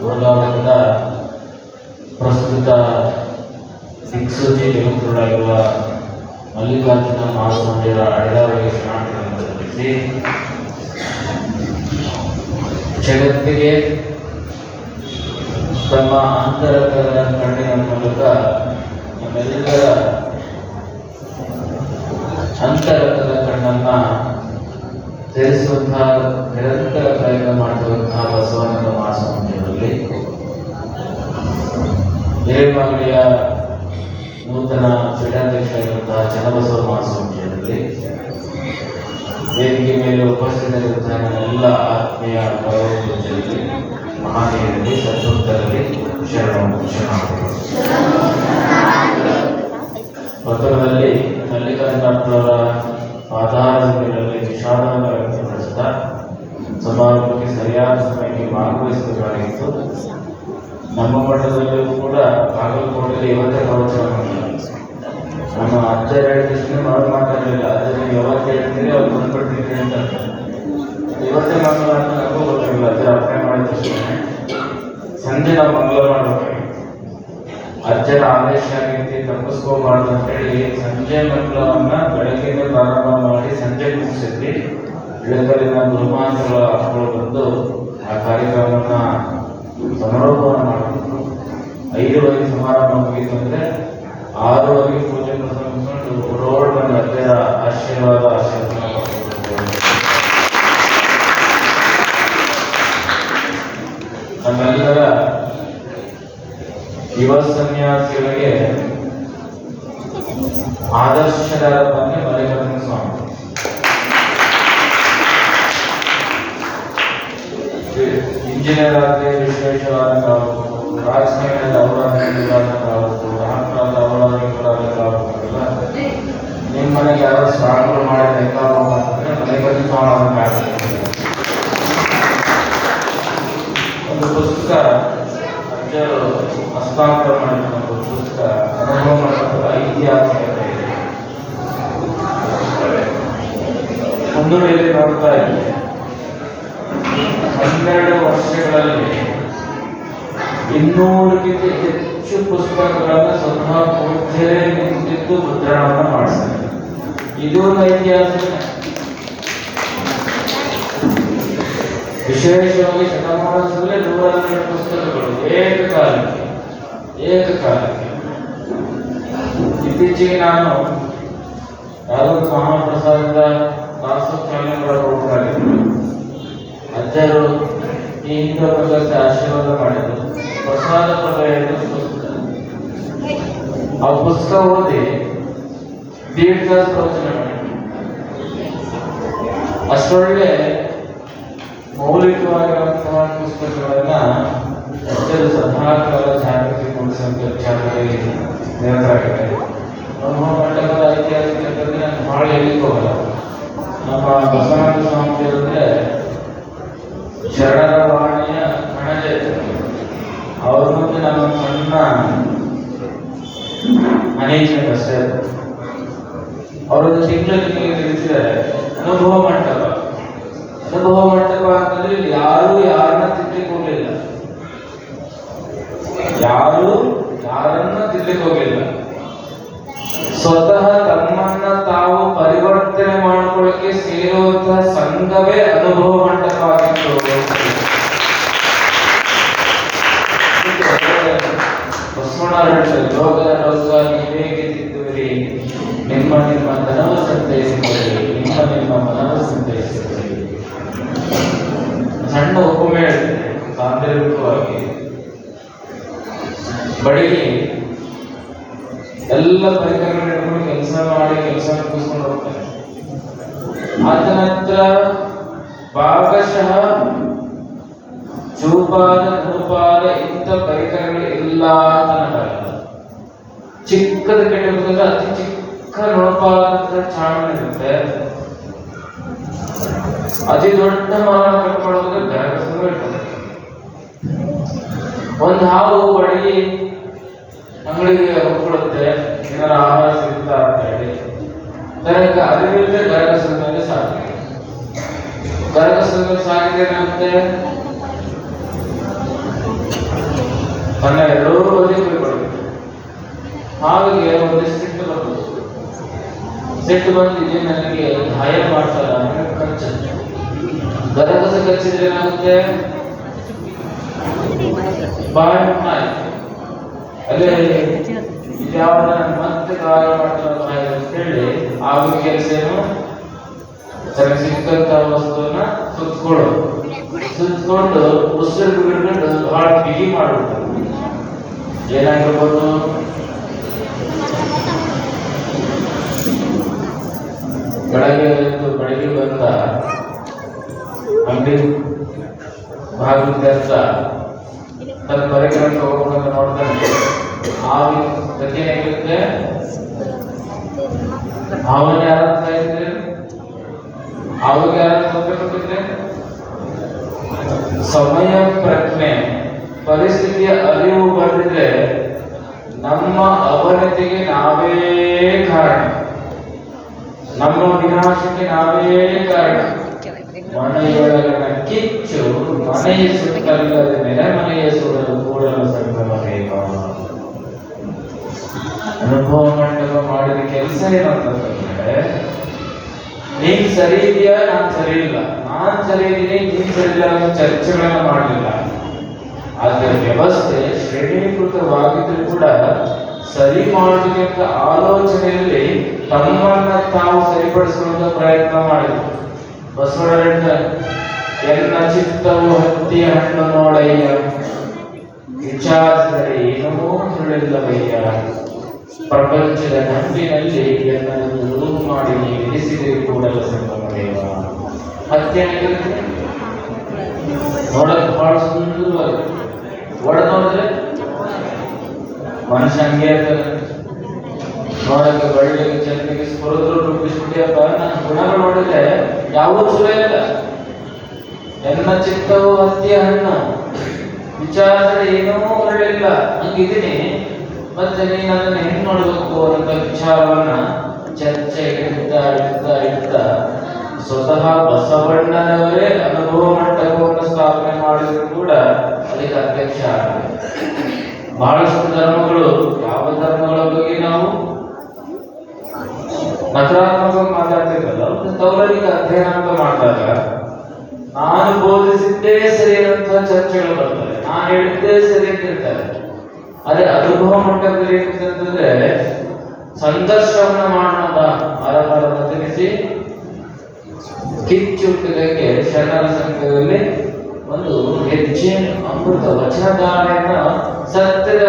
ಹೋರಾಟದ ಪ್ರಸ್ತುತ ದಿಕ್ಸೂಚಿ ಜಗತ್ತುಗಳಾಗಿರುವ ಮಲ್ಲಿಕಾರ್ಜುನ ಮಹಾಸ್ವಾಮಿಯವರ ಶರಣಾರ್ಥಿಗಳನ್ನು ಸಲ್ಲಿಸಿ ಜಗತ್ತಿಗೆ ತಮ್ಮ ಅಂತರಂಗದ ಕಣ್ಣಿನ ಮೂಲಕ ನಮ್ಮೆಲ್ಲರ ಅಂತರಂಗದ ಕಣ್ಣನ್ನ ತೆರೆಸುವಂತಹ ನಿರಂತರ ಪ್ರಯತ್ನ ಮಾಡುವಂತಹ ಬಸವನಂದ ಮಹಾಸ್ವಾಮಿಯವರಲ್ಲಿ ನೂತನ ನೂತನ ಪೀಠಾಧ್ಯಕ್ಷರಾಗಿರುವಂತಹ ಚನ್ನಬಸವ ಮಹಾಸ್ವಾಮಿಯವರಲ್ಲಿ ವೇದಿಕೆ ಮೇಲೆ ಉಪಸ್ಥಿತರಿರುವಂತಹ ನನ್ನೆಲ್ಲ ಆತ್ಮೀಯ ಗೌರವದಲ್ಲಿ ಮಹಾನೀಯರಲ್ಲಿ ಸದ್ಭಕ್ತರಲ್ಲಿ ಶರಣ ಮಲ್ಲಿಕಾರ್ಜುನ ಪತ್ರದಲ್ಲಿ ಆಧಾರದ ಮೇಲೆ ವಿಷಾದವನ್ನು ವ್ಯಕ್ತಪಡಿಸಿದ ಸಮಾರಂಭಕ್ಕೆ ಸರಿಯಾದ ಸಮಯಕ್ಕೆ ಭಾಗವಹಿಸಬೇಕಾಗಿತ್ತು ನಮ್ಮ ಮಠದಲ್ಲೂ ಕೂಡ ಬಾಗಲಕೋಟೆಯಲ್ಲಿ ಇವತ್ತೇ ಪ್ರವಚನ ನಮ್ಮ ಅಜ್ಜರು ಹೇಳಿದಷ್ಟು ಅವ್ರು ಮಾತಾಡಲಿಲ್ಲ ಅದನ್ನು ಯಾವತ್ತು ಹೇಳ್ತೀರಿ ಅವ್ರು ಬಂದ್ಬಿಡ್ತೀರಿ ಅಂತ ಇವತ್ತೇ ಅಂತ ಅಜ್ಜ ಗೊತ್ತಿಲ್ಲ, ಅಜ್ಜ ಅರ್ಪಣೆ ಮಾಡಿದಷ್ಟು ಸಂಜೆ ನಾವು ಮಂಗಳ ಮಾಡಬೇಕು. ಅಜ್ಜರ ಆದೇಶ ಆಗೈತಿ ತಪ್ಪಿಸ್ಕೋಬಾರ್ದು ಅಂತ ಹೇಳಿ ಸಂಜೆ ಮಂಗಳವನ್ನ ಬೆಳಗ್ಗೆಯಿಂದ ಪ್ರಾರಂಭ ಮಾಡಿ ಸಂಜೆ ಮುಗಿಸಿದ್ವಿ. ಬೆಳಗಲಿನ ಗುರುಮಾಂತಗಳ ಅಪ್ಪಗಳು ಬಂದು ಆ ಕಾರ್ಯಕ್ರಮವನ್ನು ಸಮಾರೋಪವನ್ನು ಮಾಡಿದ್ರು ಐದುವರೆಗೆ ಸಮಾರಂಭ ಮುಗಿತು ಆರು ಆರೂವರೆಗೆ ಪೂಜೆ ಪ್ರಸಂಗಿಸಿಕೊಂಡು ರೋಡ್ ಬಂದ ಆಶೀರ್ವಾದ ಆಶೀರ್ವಾದ ನಮ್ಮೆಲ್ಲರ ಯುವ ಸನ್ಯಾಸಿಗಳಿಗೆ ಆದರ್ಶರಾದ ಇಂಜಿನಿಯರ್ ಆಗಲಿ ವಿಶ್ವೇಶ್ವರಾಗಬಹುದು ರಾಜಕೀಯದಲ್ಲಿ ಅವರಾಗಬಹುದು ರಾಮಕಾಲದ ಅವರಾಗಬೇಕಾಗಲ್ಲ ನಿಮ್ಮ ಮನೆಗೆ ಯಾರೋ ಸ್ವಾಮಿಗಳು ಮಾಡಿ ಬೇಕಾದ ಅಂತಂದ್ರೆ ಮಲ್ಲಿಕಾರ್ಜುನ ಸ್ವಾಮಿ ಆಗಬೇಕಾಗ್ತದೆ ಒಂದು ಪುಸ್ತಕ ಅಜ್ಜರು ಹಸ್ತಾಂತರ ಮಾಡಿದ ಒಂದು ಪುಸ್ತಕ ಅನುಭವ ಮಾಡಿದ ಐತಿಹಾಸಿಕತೆ. ಇದೆ ಕುಂದೂರಲ್ಲಿ ನೋಡ್ತಾ ಇದ್ದೆ ಹನ್ನೆರಡು ವರ್ಷಗಳಲ್ಲಿ ಇನ್ನೂರಕ್ಕಿಂತ ಹೆಚ್ಚು ಪುಸ್ತಕಗಳನ್ನು ಸ್ವತಃ ಪೂಜ್ಯರೇ ನಿಂತಿದ್ದು ಮುದ್ರಣವನ್ನು ಮಾಡಿಸ್ತಾರೆ ಇದು ಐತಿಹಾಸಿಕ ವಿಶೇಷವಾಗಿ ಶತಮಾನದಲ್ಲೇ ನೂರ ಹನ್ನೆರಡು ಪುಸ್ತಕಗಳು. ಏಕಕಾಲಕ್ಕೆ ಏಕಕಾಲಕ್ಕೆ. ಇತ್ತೀಚೆಗೆ ನಾನು ಯಾದವ ಮಹಾಪ್ರಸಾದದ ದಾಸೋತ್ಸವ ಹೋಗಬೇಕಾಗಿತ್ತು ಅಜ್ಜರು ಈ ಹಿಂದೂ ಆಶೀರ್ವಾದ ಮಾಡಿದ್ರು. ಪ್ರಸಾದ ಪ್ರಭೆಯನ್ನು ಪುಸ್ತಕ ಆ ಪುಸ್ತಕ ಓದಿ ದೀರ್ಘ ಪ್ರವಚನ ಅಷ್ಟೊಳ್ಳೆ ಮೌಲಿಕವಾಗಿರುವಂತಹ ಪುಸ್ತಕಗಳನ್ನ ಅಷ್ಟೇ ಸದಾಕಾಲ ಜಾಗೃತಿಗೊಳಿಸುವಂತ ವಿಚಾರದಲ್ಲಿ ನಿರತರಾಗಿದ್ದಾರೆ ಅನುಭವ ಮಂಡಲದ ಐತಿಹಾಸಿಕತೆ ನಾನು ಬಹಳ ಹೇಳಿಕ್ ಹೋಗಲ್ಲ. ನಮ್ಮ ಬಸವರಾಜ ಸ್ವಾಮಿ ಅಂದ್ರೆ ಶರಣರ ವಾಣಿಯ ಕಣಜೆ ಅವ್ರ ಮುಂದೆ ನಾನು ಒಂದು ಸಣ್ಣ ಅನೇಕ ಅಷ್ಟೇ ಅವರೊಂದು ತಿಂಗಳಲ್ಲಿ ನಿಮಗೆ ತಿಳಿಸಿದ್ದಾರೆ ಅನುಭವ ಮಂಟಪ ಅನುಭವ ಮಂಟಪ ಅಂತಂದ್ರೆ ಇಲ್ಲಿ ಯಾರು ಯಾರನ್ನ ತಿದ್ದಲಿಕ್ಕೆ ಹೋಗ್ಲಿಲ್ಲ ಯಾರು ಯಾರನ್ನ ತಿದ್ದಲಿಕ್ಕೆ ಹೋಗಿಲ್ಲ ಸ್ವತಃ ತಮ್ಮನ್ನ ತಾವು ಪರಿವರ್ತನೆ ಮಾಡಿಕೊಳ್ಳಕ್ಕೆ ಸೇರುವಂತಹ ಸಂಘವೇ ಅನುಭವ ಮಂಟಪವಾಗಿತ್ತು. ಬಸವಣ್ಣ ಹೇಳ್ತಾರೆ ಲೋಕದ ರೋಗ ನೀವೇಗೆ ತಿದ್ದುವಿರಿ ನಿಮ್ಮ ನಿಮ್ಮ ಧನವ ಸಂತೈಸಿಕೊಳ್ಳಿ. ನಿಮ್ಮ ನಿಮ್ಮ ಮನವ ಸಂತೈಸಿಕೊಳ್ಳಿ. ಸಣ್ಣ ಉಪಮೆ ಹೇಳ್ತೇನೆ ಸಾಂದರ್ಭಿಕವಾಗಿ ಬಡಗಿ ಎಲ್ಲ ಪರಿಕರಗಳು ಕೆಲಸ ಮಾಡಿ, ಕೆಲಸ ಮುಗಿಸ್ಕೊಂಡು ಹೋಗ್ತಾರೆ. ಆತ ಹತ್ರ ಭಾಗಶಃ ಚೂಪಾದ ನುಣುಪಾದ ಇಂಥ ಪರಿಕರಗಳು ಇಲ್ಲ ಅಂತ ಚಿಕ್ಕದ ಕೆಟ್ಟದಾಗ ಅತಿ ಚಿಕ್ಕ ನೋಡಪಾದಂತ ಚಾವಣಿ ಇರುತ್ತೆ. ಅತಿ ದೊಡ್ಡ ಮರ ಕಟ್ಕೊಳ್ಳೋದ್ರೆ ಇರ್ತದೆ. ಒಂದು ಹಾವು ಬಡಗಿ ಅಂಗಡಿಗೆ ಹೋಗ್ಬಿಡುತ್ತೆ ಏನಾರ ಆಹಾರ ಸಿಗ್ತಾ ಅಂತ ಹೇಳಿ ತನಕ ಅದರಿಂದ ಗರಗಸದ ಮೇಲೆ ಸಾಕಿದೆ ಗರಗಸದ ಮೇಲೆ ಸಾಕಿದೆ ಏನಾಗುತ್ತೆ ತನ್ನ ಎರಡೂ ಬದಿ ಕೊಯ್ಕೊಳ್ಬೇಕು ಹಾವಿಗೆ ಒಂದಿಷ್ಟು ಸಿಟ್ಟು ಬರ್ತದೆ ಸಿಟ್ಟು ಬಂದು ಇದೇ ನನಗೆ ಗಾಯ ಮಾಡ್ತಾರ ಕಚ್ಚ ಗರಗಸ ಕಚ್ಚಿದ್ರೆ ಏನಾಗುತ್ತೆ ಬಾಯಿ ಆಯ್ತು ಅಲ್ಲೇ ನಾನು ಮತ್ತೆ ಕಾಲ ಮಾಡ್ತಾರೆ ಅಂತ ಹೇಳಿ ಆಗ ಕೆಲಸ ಏನು? ಸಿಕ್ಕಂತ ವಸ್ತುವನ್ನ ಸುತ್ಕೊಳ್ಳೋದು. ಸುತ್ಕೊಂಡು ಉಸಿರು ಬಿಡ್ಕೊಂಡು ಬಹಳ ಬಿಗಿ ಮಾಡ್ಬಿಡ್ತಾರೆ ಏನಾಗಿರ್ಬೋದು? ಬೆಳಗ್ಗೆ ಬೆಳಗ್ಗೆ ಬಂದ ಅಂಗಡಿ ಭಾಗದ ಕೆಲಸ ಆವಿ ಗತಿಯಾಗಿರುತ್ತೆ ಅವನ ಯಾರ ಇದ್ರೆ ಅವಾಗ ಸಮಯ ಪ್ರಜ್ಞೆ, ಪರಿಸ್ಥಿತಿಯ ಅರಿವು ಬಂದಿದ್ರೆ ನಮ್ಮ ಅವನತಿಗೆ ನಾವೇ ಕಾರಣ. ನಮ್ಮ ವಿನಾಶಕ್ಕೆ ನಾವೇ ಕಾರಣ. ಮನೆಯೊಳಗಿನ ಕಿಚ್ಚು ಮನೆಯ ಸುತ್ತಲ್ಲದ ನೆರೆ ಮನೆಯ ಸುಡಲು ಕೂಡಲು ಅನುಭವ ಮಂಡಲ ಮಾಡಿದ ಕೆಲಸ ಏನಂತಂದ್ರೆ ನೀನ್ ಸರಿ ಇದೆಯಾ, ನಾನ್ ಸರಿ ಇಲ್ಲ. ನಾನ್ ಸರಿ ಇದ್ದೀನಿ, ನೀನ್ ಸರಿ ಇಲ್ಲ ಅನ್ನೋ ಚರ್ಚೆಗಳನ್ನ ಮಾಡಲಿಲ್ಲ. ಆದ್ರೆ ವ್ಯವಸ್ಥೆ ಶ್ರೇಣೀಕೃತವಾಗಿದ್ರು ಕೂಡ ಸರಿ ಅಂತ ಆಲೋಚನೆಯಲ್ಲಿ ತಮ್ಮನ್ನ ತಾವು ಸರಿಪಡಿಸುವಂತ ಪ್ರಯತ್ನ ಮಾಡಿದ್ರು. ಬಸವರಾಜ ಎಲ್ಲ ಚಿತ್ತವು ಹತ್ತಿ ಹಣ್ಣು ನೋಡಯ್ಯ ವಿಚಾರಿಸಿದರೆ ಏನೋ ತಿಳಿಲ್ಲವಯ್ಯ ಪ್ರಪಂಚದ ನಂಬಿನಲ್ಲಿ ಎಲ್ಲರನ್ನು ರೂಪು ಮಾಡಿ ಇರಿಸಿದೆ ಕೂಡಲ ಸಂಗಮ ದೇವ ಹತ್ತಿ ಹಣ್ಣಿರುತ್ತೆ ನೋಡಕ್ ಬಹಳ ಸುಂದರವಾಗಿ. ಒಳ ನೋಡಿದ್ರೆ ಮನುಷ್ಯ ಹಂಗೆ ಇರ್ತಾನೆ ನೋಡಕ್ಕೆ ಬಳ್ಳಿಗೆ ಚಂದಿಗೆ ಸ್ಪುರದ್ರು ರೂಪಿಸ್ಬಿಟ್ಟಿಯಪ್ಪ ನನ್ನ ಗುಣಗಳು ನೋಡಿದ್ರೆ ಯಾವೂ ಸುರ ಇಲ್ಲ. ಎನ್ನ ಚಿಕ್ಕವು ಹತ್ತಿಯ ಹಣ್ಣು. ವಿಚಾರದಲ್ಲಿ ಏನೂ ಹೊರಳಿಲ್ಲ ಹಂಗಿದ್ದೀನಿ, ಮತ್ತೆ ನೀನು ಅದನ್ನ ಹೆಂಗ್ ನೋಡ್ಬೇಕು? ಅಂತ ವಿಚಾರವನ್ನ ಚರ್ಚೆ ಇಡ್ತಾ ಇಡ್ತಾ ಇಡ್ತಾ ಸ್ವತಃ ಬಸವಣ್ಣನವರೇ ಅನುಭವ ಮಂಟಪವನ್ನು ಸ್ಥಾಪನೆ ಮಾಡಿದ್ರು ಕೂಡ ಅದಕ್ಕೆ ಅಧ್ಯಕ್ಷ ಆಗಬೇಕು. ಬಹಳಷ್ಟು ಧರ್ಮಗಳು, ಯಾವ ಧರ್ಮಗಳ ಬಗ್ಗೆ ನಾವು ನಕಾರಾತ್ಮಕವಾಗಿ ಮಾತಾಡ್ತಿರಲ್ಲ ತೌಲನಿಕ ಅಧ್ಯಯನ ಅಂತ ಮಾಡಿದಾಗ, ನಾನು ಬೋಧಿಸಿದ್ದೇ ಸರಿ ಅಂತ ಚರ್ಚೆಗಳು ಬರ್ತವೆ. ಹೇಳಿದ್ದೇ ಸರಿ ಅಂತ ಹೇಳ್ತಾರೆ. ಅದೇ ಅನುಭವ ಮಟ್ಟದಲ್ಲಿ ಏನಂತಂದ್ರೆ ಸಂದರ್ಶನ ಮಾಡೋಣ ಮರಮರ ತಿಳಿಸಿ ಕಿಚ್ಚುಟ್ಟಿಗೆ ಶರಣರ ಸಂಘದಲ್ಲಿ ಒಂದು ಹೆಚ್ಚಿನ ಅಮೃತ ವಚನಧಾರೆಯನ್ನ ಸತ್ಯದ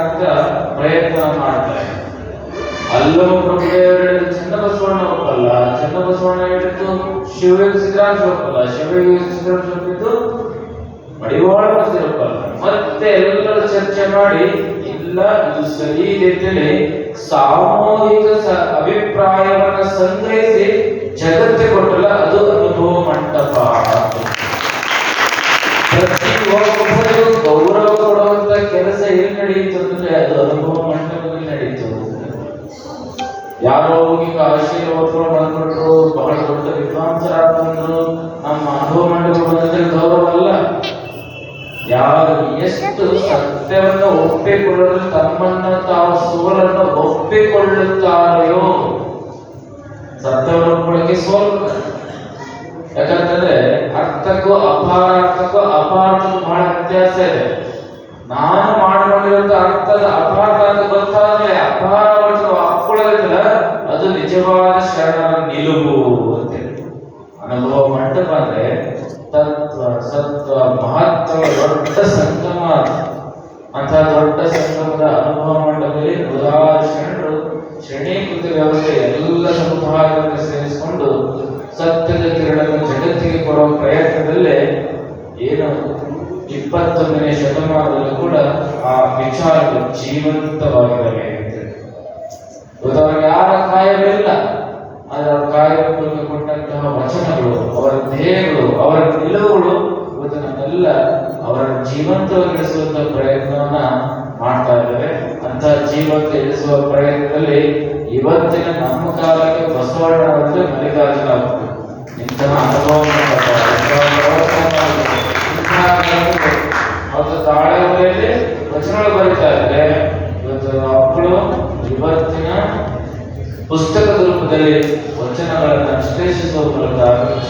ಅಂತ ಪ್ರಯತ್ನ ಮಾಡ್ತಾರೆ. ಅಲ್ಲೋ ಪ್ರಭುದೇವರು ಹೇಳಿದ್ದು ಚನ್ನಬಸವಣ್ಣ ಒಪ್ಪಲ್ಲ. ಚನ್ನಬಸವಣ್ಣ ಹೇಳಿದ್ದು ಶಿವಯೋಗ ಸಿದ್ದರಾಮ ಒಪ್ಪಲ್ಲ. ಶಿವಯೋಗ ಸಿದ್ದರಾಮ ಒಪ್ಪಿದ್ದು ಮಡಿವಾಳ ಒಪ್ಪಲ್ಲ ಮತ್ತೆ ಎಲ್ಲರೂ ಚರ್ಚೆ ಮಾಡಿ, ಇಲ್ಲ, ಇದು ಸರಿ ಇದೆ ಅಂತೇಳಿ ಸಾಮೂಹಿಕ ಅಭಿಪ್ರಾಯವನ್ನ ಸಂಗ್ರಹಿಸಿ ಜಗತ್ತೆ ಕೊಟ್ಟಲ್ಲ, ಅದು ಅನುಭವ ಮಂಟಪ. ಪ್ರತಿ ಒಬ್ಬರಿಗೂ ಗೌರವ ಕೊಡುವಂತ ಕೆಲಸ ಎಲ್ಲಿ ನಡೆಯಿತು ಅಂದ್ರೆ ಅದು ಅನುಭವ ಮಂಟಪದಲ್ಲಿ ನಡೆಯಿತು ಯಾರೋ ಹೋಗಿ ಆಶೀರ್ವಾದ ಹೊತ್ಕೊಂಡು ಎಷ್ಟು ಸತ್ಯವನ್ನು ಒಪ್ಪಿಕೊಳ್ಳಲು ತಮ್ಮನ್ನ ತಾವು ಸೋಲನ್ನು ಒಪ್ಪಿಕೊಳ್ಳುತ್ತಾರೆಯೋ? ಸತ್ಯವನ್ನು ಒಪ್ಪಿಕೊಳ್ಳಕ್ಕೆ ಸೋಲು. ಯಾಕಂತಂದ್ರೆ ಅರ್ಥಕ್ಕೂ ಅಪಾರ್ಥಕ್ಕೂ ಅಪಾರ್ಥಕ್ಕೂ ಬಹಳ ವ್ಯತ್ಯಾಸ ಇದೆ. ನಾನು ಮಾಡಿಕೊಂಡಿರುವಂತ ಅರ್ಥದ ಅಪಾರ್ಥ ಅಂತ ಗೊತ್ತಾದ್ರೆ ಅಪಾರವನ್ನು ಒಪ್ಕೊಳ್ಳೋದಿಲ್ಲ ಅದು ನಿಜವಾದ ಶರಣರ ನಿಲುವು ಅಂತೇಳಿ ಅನುಭವ ಮಂಟಪ ಅಂದ್ರೆ ತತ್ವ, ಸತ್ವ, ಮಹತ್ವ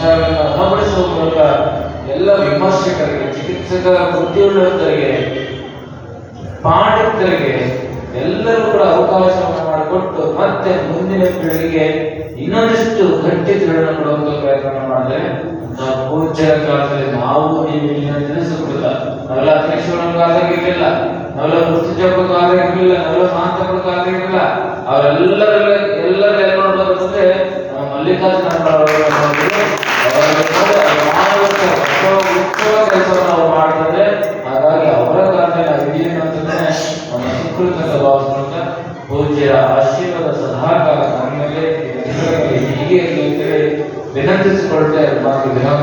ಅಂಶಗಳನ್ನು ಅಳವಡಿಸುವ ಮೂಲಕ ಎಲ್ಲ ವಿಮರ್ಶಕರಿಗೆ ಚಿಕಿತ್ಸಕ ಉದ್ಯೋಗಿಗಳಿಗೆ ಪಾಂಡಿತರಿಗೆ ಎಲ್ಲರೂ ಕೂಡ ಅವಕಾಶವನ್ನು ಮಾಡಿಕೊಟ್ಟು ಮತ್ತೆ ಮುಂದಿನ ಪೀಳಿಗೆ ಇನ್ನೊಂದಿಷ್ಟು ಗಟ್ಟಿಗಳನ್ನು ಕೊಡುವಂತ ಪ್ರಯತ್ನ ಮಾಡಿದ್ರೆ ಪೂಜ್ಯರ ಕಾಲದಲ್ಲಿ ನಾವು ನೀವು ತಿಳಿಸಿಕೊಡಲ್ಲ ನಾವೆಲ್ಲ ಅಧ್ಯಕ್ಷಗಳ ಕಾಲದಾಗ ಇರಲಿಲ್ಲ ನಾವೆಲ್ಲ ಮೃತ್ಯುಜಪ್ಪರ ಕಾಲದಾಗ ಇರಲಿಲ್ಲ ನಾವೆಲ್ಲ ಮಾತಪ್ಪರ ಕಾಲದಾಗ ಇರಲಿಲ್ಲ ಅವರೆಲ್ಲರೆಲ್ಲ ಎಲ್ಲರೆಲ್ಲ ನೋಡೋದಂದ್ರೆ ಮಲ್ಲಿಕಾರ್ಜುನ পর্যায়ের বা বিধান